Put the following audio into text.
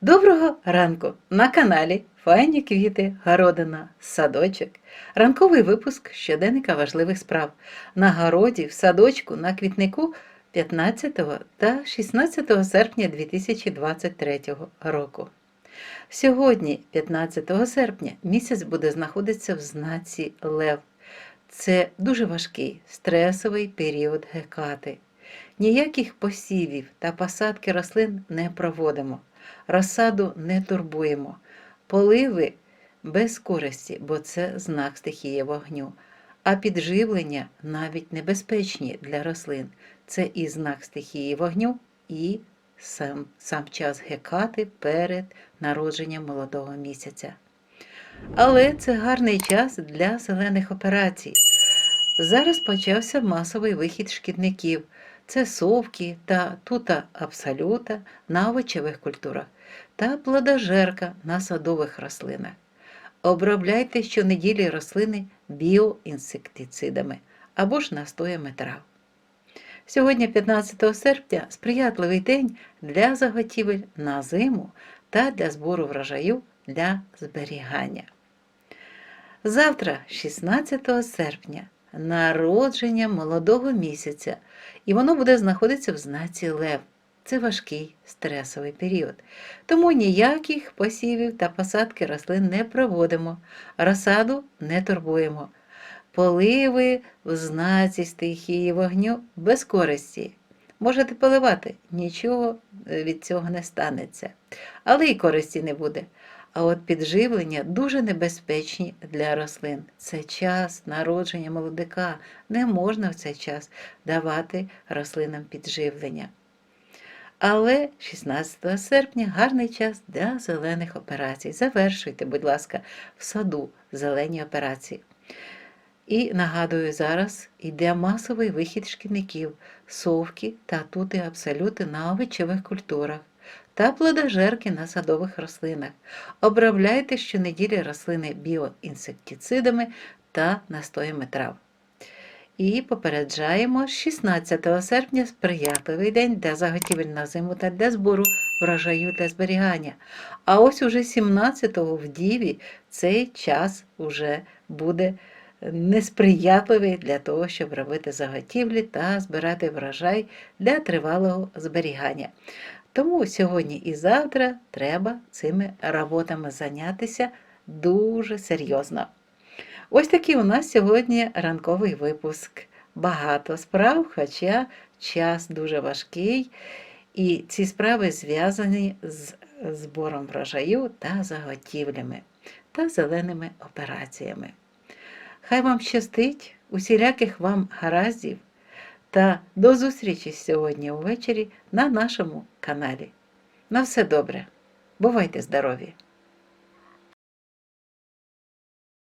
Доброго ранку на каналі Файні квіти, городина, садочок. Ранковий випуск щоденника важливих справ на городі, в садочку, на квітнику 15 та 16 серпня 2023 року. Сьогодні, 15 серпня, місяць буде знаходитися в знаці Лев. Це дуже важкий стресовий період гекати. Ніяких посівів та посадки рослин не проводимо розсаду не турбуємо, поливи без користі, бо це знак стихії вогню. А підживлення навіть небезпечні для рослин. Це і знак стихії вогню, і сам, сам час гекати перед народженням молодого місяця. Але це гарний час для зелених операцій. Зараз почався масовий вихід шкідників. Це совки та тута абсолюта на овочевих культурах та плодожерка на садових рослинах. Обробляйте щонеділі рослини біоінсектицидами або ж настоями трав. Сьогодні, 15 серпня, сприятливий день для заготівель на зиму та для збору врожаю для зберігання. Завтра, 16 серпня, народження молодого місяця, і воно буде знаходитися в знаці Лев. Це важкий стресовий період. Тому ніяких посівів та посадки рослин не проводимо, розсаду не турбуємо. Поливи в знаці стихії вогню без користі. Можете поливати, нічого від цього не станеться. Але й користі не буде. А от підживлення дуже небезпечні для рослин. Це час народження молодика. Не можна в цей час давати рослинам підживлення. Але 16 серпня гарний час для зелених операцій. Завершуйте, будь ласка, в саду зелені операції. І нагадую, зараз йде масовий вихід шкідників, совки та тути абсолюти на овочевих культурах та плодожерки на садових рослинах. Обробляйте щонеділі рослини біоінсектицидами та настоями трав. І попереджаємо 16 серпня сприятливий день для заготівель на зиму та для збору врожаю для зберігання. А ось уже 17-го в Діві цей час вже буде несприятливий для того, щоб робити заготівлі та збирати врожай для тривалого зберігання. Тому сьогодні і завтра треба цими роботами зайнятися дуже серйозно. Ось такий у нас сьогодні ранковий випуск. Багато справ, хоча час дуже важкий, і ці справи зв'язані з збором врожаю та заготівлями та зеленими операціями. Хай вам щастить, усіляких вам гараздів та до зустрічі сьогодні увечері на нашому каналі. На все добре. Бувайте здорові!